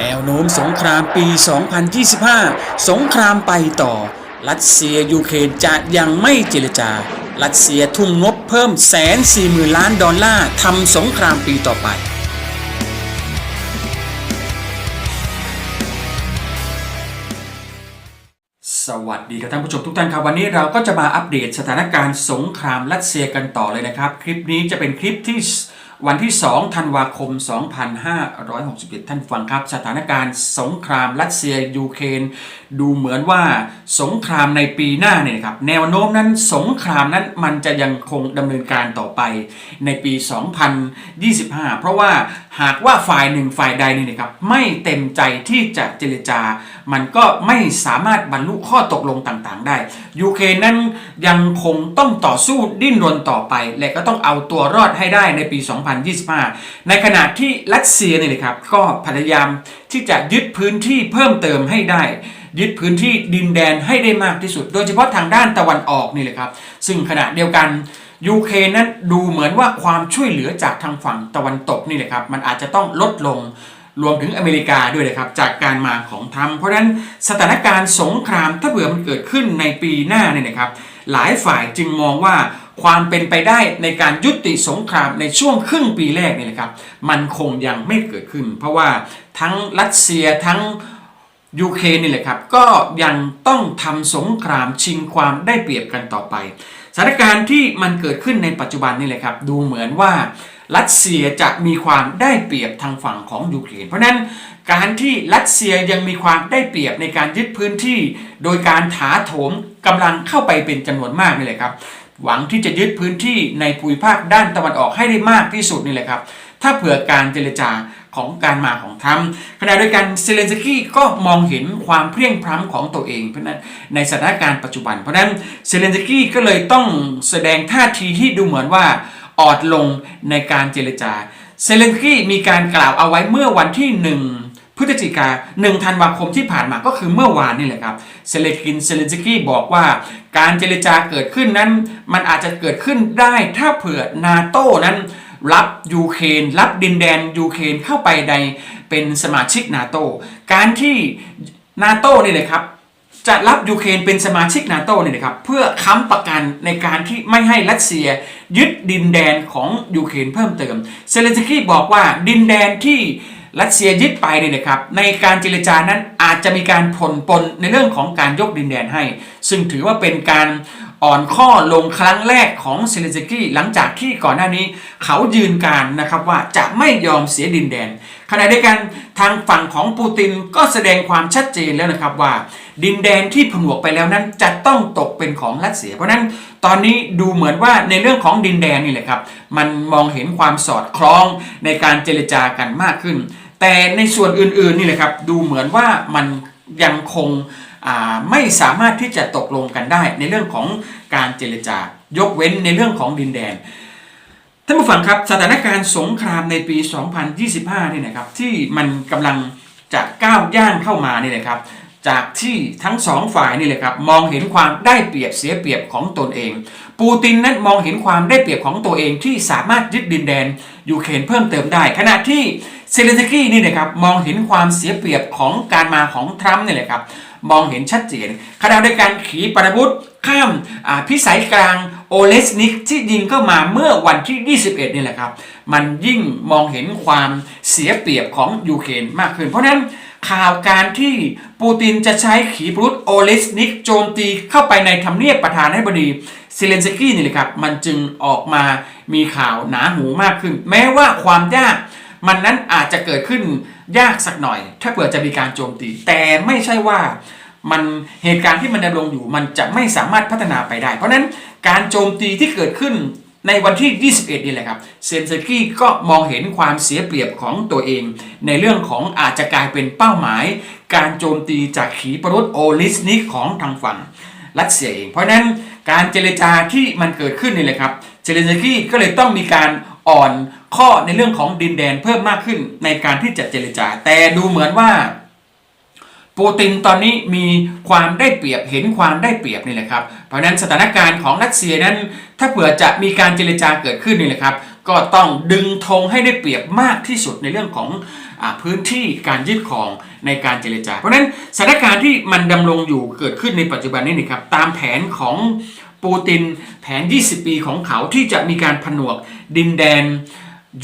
แนวโน้มสงครามปี 2025 สงครามไปต่อ รัสเซียยูเครนจะยังไม่เจรจา รัสเซียทุ่มงบเพิ่มแสนสี่หมื่นล้านดอลลาร์ทำสงครามปีต่อไปสวัสดีครับท่านผู้ชมทุกท่านครับวันนี้เราก็จะมาอัปเดตสถานการณ์สงครามรัสเซียกันต่อเลยนะครับ คลิปนี้จะเป็นคลิปที่ วันที่ 2 ธันวาคม 2561ท่านฟังครับ สถานการณ์สงครามรัสเซียยูเครนดูเหมือนว่าสงครามในปีหน้าเนี่ยนะครับแนวโน้มนั้นสงครามนั้นมันจะยังคงดำเนินการต่อไปในปี 2025 เพราะว่า หากว่าฝ่ายหนึ่งฝ่ายใดนี่นะครับไม่เต็มใจที่จะเจรจา มันก็ไม่สามารถบรรลุข้อตกลงต่างๆ ได้ยูเครนนั้นยังคงต้องต่อสู้ดิ้นรนต่อไป และก็ต้องเอาตัวรอดให้ได้ในปี 2025 ในขณะที่รัสเซียนี่นะครับก็พยายามที่จะยึดพื้นที่เพิ่มเติมให้ได้ยึดพื้นที่ดินแดนให้ได้มากที่สุด โดยเฉพาะทางด้านตะวันออกนี่แหละครับ ซึ่งขณะเดียวกัน ยูเครนนั้นดูเหมือนว่าความช่วยเหลือจากทางฝั่งตะวันตกนี่แหละครับมันอาจจะต้องลดลงรวมถึงอเมริกาด้วยนะครับจากการมาของทรัมป์เพราะฉะนั้นสถานการณ์สงครามถ้าเผื่อมันเกิดขึ้นในปีหน้าเนี่ยนะครับ หลายฝ่ายจึงมองว่าความเป็นไปได้ในการยุติสงครามในช่วงครึ่งปีแรกเนี่ยนะครับ มันคงยังไม่เกิดขึ้น เพราะว่าทั้งรัสเซียทั้งยูเครนนี่แหละครับ ก็ยังต้องทำสงครามชิงความได้เปรียบกันต่อไป สถานการณ์ที่มันเกิดขึ้นในปัจจุบันนี่แหละครับ ดูเหมือนว่ารัสเซียจะมีความได้เปรียบทางฝั่งของยูเครน เพราะนั้นการที่รัสเซียยังมีความได้เปรียบในการยึดพื้นที่ โดยการถาโถมกำลังเข้าไปเป็นจำนวนมากนี่แหละครับ หวังที่จะยึดพื้นที่ในภูมิภาคด้านตะวันออกให้ได้มากที่สุดนี่แหละครับ ถ้าเผื่อการเจรจา ของการมาของทรัมป์ขณะเดียวกันเซเลนสกี้ก็มองเห็นความเพรียงพร้ำของตัวเองเพราะนั้นในสถานการณ์ปัจจุบัน เพราะนั้นเซเลนสกี้ก็เลยต้องแสดงท่าทีที่ดูเหมือนว่าอ่อนลงในการเจรจาเซเลนสกี้มีการกล่าวเอาไว้เมื่อวันที่หนึ่งพฤศจิกา1ธันวาคมที่ผ่านมาก็คือเมื่อวานนี่แหละครับเซเลกินเซเลนสกี้บอกว่าการเจรจาเกิดขึ้นนั้น มันอาจจะเกิดขึ้นได้ถ้าเผื่อนาโต้นั้น รับยูเครนรับดินแดนยูเครนเข้าไปในเป็นสมาชิกนาโตการที่นาโต้นี่เลยครับจะรับยูเครนเป็นสมาชิกนาโตเนี่ยนะครับเพื่อค้ำประกันในการที่ไม่ให้รัสเซียยึดดินแดนของยูเครนเพิ่มเติมเซเลนสกี้บอกว่าดินแดนที่รัสเซียยึดไปเนี่ยนะครับในการเจรจานั้นอาจจะมีการผ่อนปนในเรื่องของการยกดินแดนให้ ซึ่งถือว่าเป็นการ อ่อนข้อลงครั้งแรกของเซเลนสกี้หลังจากที่ก่อนหน้านี้เขายืนการนะครับว่าจะไม่ยอมเสียดินแดน ขณะเดียวกันทางฝั่งของปูตินก็แสดงความชัดเจนแล้วนะครับว่า ดินแดนที่ผนวกไปแล้วนั้นจะต้องตกเป็นของรัสเซีย เพราะนั้นตอนนี้ดูเหมือนว่าในเรื่องของดินแดนนี่แหละครับ มันมองเห็นความสอดคล้องในการเจรจากันมากขึ้น แต่ในส่วนอื่นๆนี่แหละครับดูเหมือนว่ามันยังคง ไม่สามารถที่จะตกลงกันได้ในเรื่องของการเจรจายกเว้นในเรื่องของดินแดนท่านผู้ฟังครับสถานการณ์สงครามในปี 2025นี่นะครับที่มันกำลังจะก้าวย่างเข้ามานี่นะครับจากที่ทั้งสองฝ่ายนี่แหละครับมองเห็นความได้เปรียบเสียเปรียบของตนเอง ปูตินนั้นมองเห็นความได้เปรียบของตัวเองที่สามารถยึดดินแดนยูเครนเพิ่มเติมได้ ขณะที่เซเลนสกี้นี่นะครับมองเห็นความเสียเปรียบของการมาของทรัมป์นี่แหละครับ มองเห็นชัดเจนขณะเดียวกันขีปนาวุธข้ามพิสัยกลางโอเลสนิกที่ยิงเข้ามาเมื่อวันที่ 21 นี่แหละครับ มันยิ่งมองเห็นความเสียเปรียบของยูเครนมากขึ้น เพราะนั้นข่าวการที่ปูตินจะใช้ขีปนาวุธโอเลสนิกโจมตีเข้าไปในทำเนียบประธานาธิบดีเซเลนสกี้นี่แหละครับ มันจึงออกมามีข่าวหนาหูมากขึ้น แม้ว่าความยาก มันนั้นอาจจะเกิดขึ้นยากสักหน่อย ถ้าเผื่อจะมีการโจมตี แต่ไม่ใช่ว่ามันเหตุการณ์ที่มันดำรงอยู่ มันจะไม่สามารถพัฒนาไปได้ เพราะนั้นการโจมตีที่เกิดขึ้นในวันที่ 21 นี่แหละครับ เซนเซกี้ก็มองเห็นความเสียเปรียบของตัวเอง ในเรื่องของอาจจะกลายเป็นเป้าหมาย การโจมตีจากขีปนาวุธโอลิสนิกของทางฝั่งรัสเซียเอง เพราะฉะนั้นการเจรจาที่มันเกิดขึ้นนี่แหละครับ เซเลนสกี้ก็เลยต้องมีการ อ่อนข้อในเรื่องของดินแดนเพิ่มมากขึ้นในการที่จะเจรจา แต่ดูเหมือนว่าปูตินตอนนี้มีความได้เปรียบเห็นความได้เปรียบนี่แหละครับ เพราะนั้นสถานการณ์ของรัสเซียนั้น ถ้าเผื่อจะมีการเจรจาเกิดขึ้นนี่แหละครับ ก็ต้องดึงธงให้ได้เปรียบมากที่สุดในเรื่องของอพื้นที่การยึดครองในการเจรจา เพราะนั้นสถานการณ์ที่มันดำรงอยู่เกิดขึ้นในปัจจุบันนี้นะครับตามแผนของ ปูตินแผน 20 ปีของเขาที่จะมีการผนวกดินแดน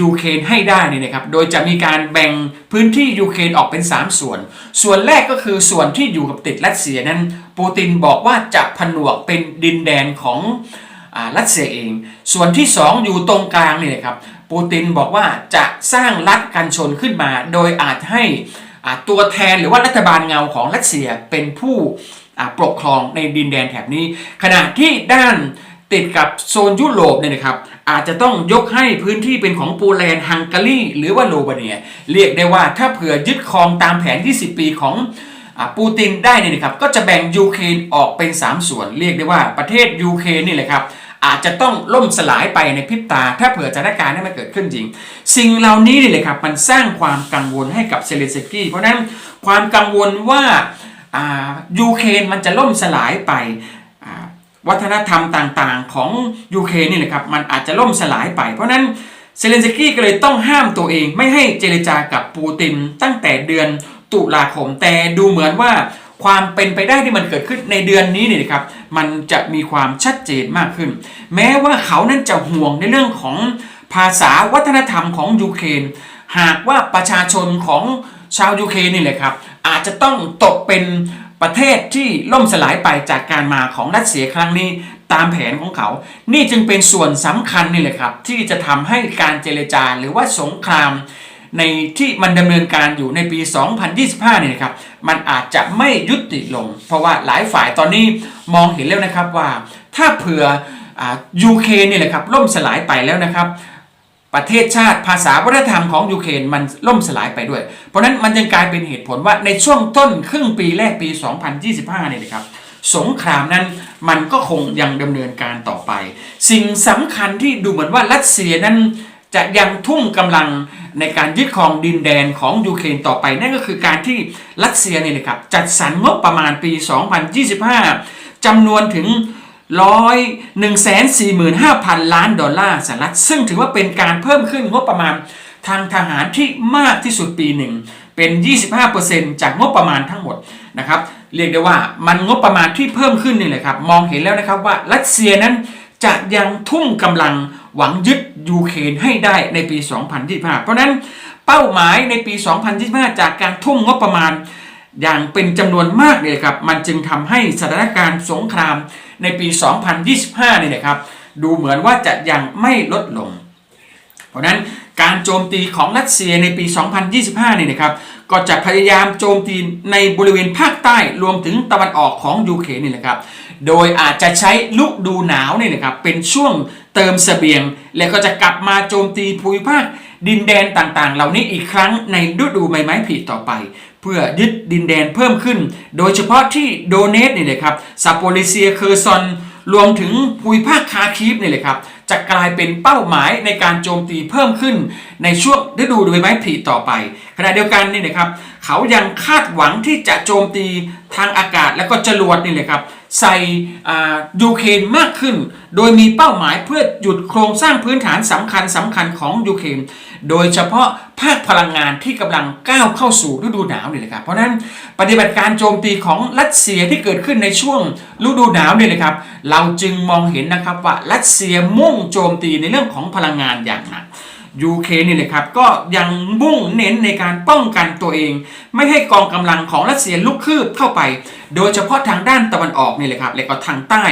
ยูเครนให้ได้นี่นะครับ โดยจะมีการแบ่งพื้นที่ยูเครนออกเป็น 3 ส่วน ส่วนแรกก็คือส่วนที่อยู่กับติดรัสเซียนั้น ปูตินบอกว่าจะผนวกเป็นดินแดนของอารัสเซียเอง ส่วนที่ 2 อยู่ตรงกลางนี่นะครับ ปูตินบอกว่าจะสร้างรัฐกันชนขึ้นมา โดยอาจให้อ่าตัวแทนหรือว่ารัฐบาลเงาของรัสเซียเป็นผู้ ปกครองในดินแดนแถบนี้ ขณะที่ด้านติดกับโซนยุโรปเนี่ยนะครับอาจจะต้องยกให้พื้นที่เป็นของโปแลนด์ฮังการีหรือว่าโรมาเนีย เรียกได้ว่าถ้าเผื่อยึดครองตามแผน 20 ปีของอปูตินได้เนี่ยนะครับก็จะแบ่งยูเครนออกเป็น 3 ส่วน เรียกได้ว่าประเทศยูเครนนี่แหละครับอาจจะต้องล่มสลายไปในพริบตา ถ้าเผื่อสถานการณ์นี้มันเกิดขึ้นจริง สิ่งเหล่านี้นี่แหละครับมันสร้างความกังวลให้กับเซเลนสกี้เพราะนั้นความกังวลว่า ยูเครนมันจะล่มสลายไปวัฒนธรรมต่างๆ ของยูเครนนี่แหละครับมันอาจจะล่มสลายไป เพราะนั้นเซเลนสกี้ก็เลยต้องห้ามตัวเองไม่ให้เจรจากับปูตินตั้งแต่เดือนตุลาคมแต่ดูเหมือนว่าความเป็นไปได้ที่มันเกิดขึ้นในเดือนนี้เนี่ยนะครับมันจะมีความชัดเจนมากขึ้น แม้ว่าเขานั้นจะห่วงในเรื่องของภาษาวัฒนธรรมของยูเครนหากว่าประชาชนของชาวยูเครนนี่แหละครับ อาจจะต้องตกเป็นประเทศที่ล่มสลายไปจากการมาของรัสเซียครั้งนี้ตามแผนของเขา นี่จึงเป็นส่วนสำคัญนี่แหละครับ ที่จะทำให้การเจรจาหรือว่าสงคราม ในที่มันดำเนินการอยู่ในปี 2025เนี่ยนะครับ มันอาจจะไม่ยุติลง เพราะว่าหลายฝ่ายตอนนี้มองเห็นแล้วนะครับว่า ถ้าเผื่อยูเครนเนี่ยแหละครับล่มสลายไปแล้วนะครับ ประเทศชาติภาษาวัฒนธรรมของยูเครนมันล่มสลายไปด้วย เพราะนั้นมันยังกลายเป็นเหตุผลว่าในช่วงต้นครึ่งปีแรกปี 2025เนี่ยนะครับสงครามนั้นมันก็คงยังดำเนินการต่อไป สิ่งสำคัญที่ดูเหมือนว่ารัสเซียนั้นจะยังทุ่มกำลังในการยึดครองดินแดนของยูเครนต่อไปนั่นก็คือการที่รัสเซียเนี่ยนะครับจัดสรรงบประมาณปี 2025จำนวนถึง ร้อยหนึ่งแสนสี่หมื่นห้าพันล้านดอลลาร์สหรัฐซึ่งถือว่าเป็นการเพิ่มขึ้นงบประมาณทางทหารที่มากที่สุดปีหนึ่งเป็น 25%จากงบประมาณทั้งหมดนะครับเรียกได้ว่ามันงบประมาณที่เพิ่มขึ้นนี่แหละครับมองเห็นแล้วนะครับว่ารัสเซียนั้นจะยังทุ่มกำลังหวังยึดยูเครนให้ได้ในปี 2025 เพราะนั้นเป้าหมายในปี 2025 จากการทุ่มงบประมาณ อย่างเป็นจำนวนมากเลยครับมันจึงทำให้สถานการณ์สงคราม ในปี 2025 นี่นะครับ ดูเหมือนว่าจะยังไม่ลดลง เพราะนั้นการโจมตีของรัสเซียในปี 2025 นี่นะครับ ก็จะพยายามโจมตีในบริเวณภาคใต้รวมถึงตะวันออกของยูเครนนี่แหละครับ โดยอาจจะใช้ลุดูหนาวนี่นะครับเป็นช่วงเติมเสบียง และก็จะกลับมาโจมตีภูมิภาคดินแดนต่างๆ เหล่านี้อีกครั้งในฤดูใบไม้ผลิต่อไป เพื่อยึดดินแดนเพิ่มขึ้น โดยเฉพาะที่โดเนตนี่เลยครับซาโปลิเซียเคอร์ซอนรวมถึงภูมิภาคคาคีฟนี่เลยครับจะกลายเป็นเป้าหมายในการโจมตีเพิ่มขึ้นในช่วงฤดูใบไม้ผลิต่อไป ขณะเดียวกันนี่นะครับเขายังคาดหวังที่จะโจมตีทางอากาศและก็จรวดนี่เลยครับใส่ยูเครนมากขึ้น โดยมีเป้าหมายเพื่อหยุดโครงสร้างพื้นฐานสำคัญสำคัญของยูเครนโดยเฉพาะภาคพลังงานที่กำลังก้าวเข้าสู่ฤดูหนาวนี่แหละครับเพราะฉะนั้นปฏิบัติการโจมตีของรัสเซียที่เกิดขึ้นในช่วงฤดูหนาวนี่แหละครับเราจึงมองเห็นนะครับว่ารัสเซียมุ่งโจมตีในเรื่องของพลังงานอย่างหนัก ยูเครนนี่แหละครับก็ยังมุ่งเน้นในการป้องกันตัวเอง ไม่ให้กองกำลังของรัสเซียลุกคืบเข้าไป โดยเฉพาะทางด้านตะวันออกนี่แหละครับและก็ทางใต้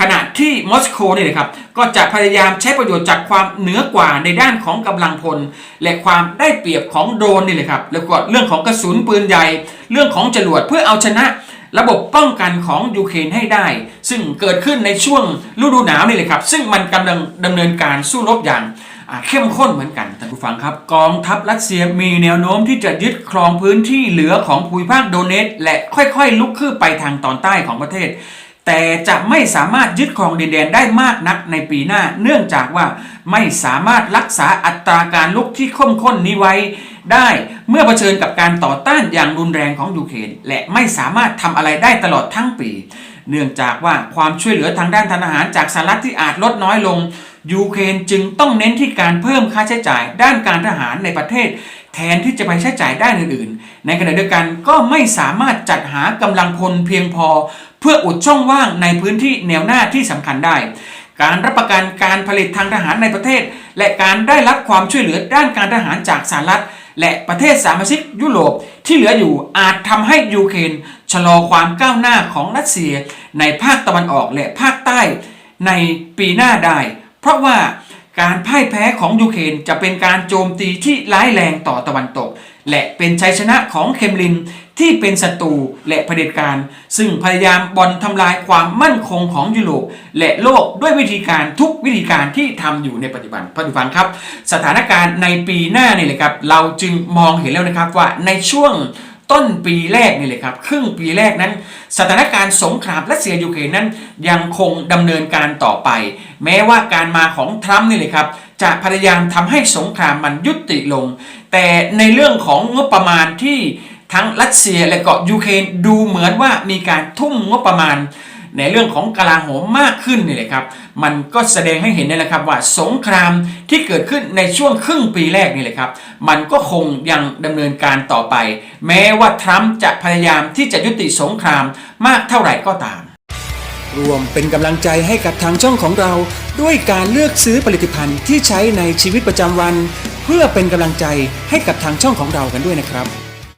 ขณะที่มอสโกนี่แหละครับก็จะพยายามใช้ประโยชน์จากความเหนือกว่าในด้านของกำลังพล และความได้เปรียบของโดรนนี่แหละครับแล้วก็เรื่องของกระสุนปืนใหญ่เรื่องของจรวดเพื่อเอาชนะระบบป้องกันของยูเครนให้ได้ ซึ่งเกิดขึ้นในช่วงฤดูหนาวนี่แหละครับ ซึ่งมันกำลังดำเนินการสู้รบอย่าง เข้มข้นเหมือนกันท่านผู้ฟังครับ กองทัพรัสเซียมีแนวโน้มที่จะยึดครองพื้นที่เหลือของภูมิภาคโดเนตและค่อยๆ ลุกคืบไปทางตอนใต้ของประเทศ แต่จะไม่สามารถยึดครองดินแดนได้มากนักในปีหน้า เนื่องจากว่าไม่สามารถรักษาอัตราการลุกที่ข้มข้นนี้ไว้ได้เมื่อเผชิญกับการต่อต้านอย่างรุนแรงของยูเครนและไม่สามารถทำอะไรได้ตลอดทั้งปี เนื่องจากว่าความช่วยเหลือทางด้านทหารจากสหรัฐที่อาจลดน้อยลง ยูเครนจึงต้องเน้นที่การเพิ่มค่าใช้จ่ายด้านการทหารในประเทศ แทนที่จะไปใช้จ่ายด้านอื่นๆ ในขณะเดียวกันก็ไม่สามารถจัดหากำลังพลเพียงพอ เพื่ออุดช่องว่างในพื้นที่แนวหน้าที่สำคัญได้ การรับประกันการผลิตทางทหารในประเทศ และการได้รับความช่วยเหลือด้านการทหารจากสหรัฐและประเทศสมาชิกยุโรปที่เหลืออยู่อาจทำให้ยูเครนชะลอความก้าวหน้าของรัสเซีย ในภาคตะวันออกและภาคใต้ ในปีหน้าได้ เพราะว่าการพ่ายแพ้ของยูเครนจะเป็นการโจมตีที่ร้ายแรงต่อตะวันตก และเป็นชัยชนะของเคมรินที่เป็นศัตรูและเผด็จการ ซึ่งพยายามบอนทำลายความมั่นคงของยุโรปและโลกด้วยวิธีการทุกวิธีการที่ทำอยู่ในปัจจุบันปัจจุบันครับ สถานการณ์ในปีหน้านี่เลยครับ เราจึงมองเห็นแล้วนะครับว่าในช่วง ต้นปีแรกนี่เลยครับครึ่งปีแรกนั้น สถานการณ์สงครามรัสเซียยูเครนนั้นยังคงดำเนินการต่อไป แม้ว่าการมาของทรัมป์นี่เลยครับจะพยายามทำให้สงครามมันยุติลง แต่ในเรื่องของงบประมาณที่ทั้งรัสเซียและก็ยูเครนดูเหมือนว่ามีการทุ่มงบประมาณ ในเรื่องของกลาโหมมากขึ้นนี่เลยครับ มันก็แสดงให้เห็นนี่แหละครับว่าสงครามที่เกิดขึ้นในช่วงครึ่งปีแรกนี่เลยครับ มันก็คงยังดำเนินการต่อไป แม้ว่าทรัมป์จะพยายามที่จะยุติสงครามมากเท่าไหร่ก็ตาม รวมเป็นกำลังใจให้กับทางช่องของเรา ด้วยการเลือกซื้อผลิตภัณฑ์ที่ใช้ในชีวิตประจำวัน เพื่อเป็นกำลังใจให้กับทางช่องของเรากันด้วยนะครับ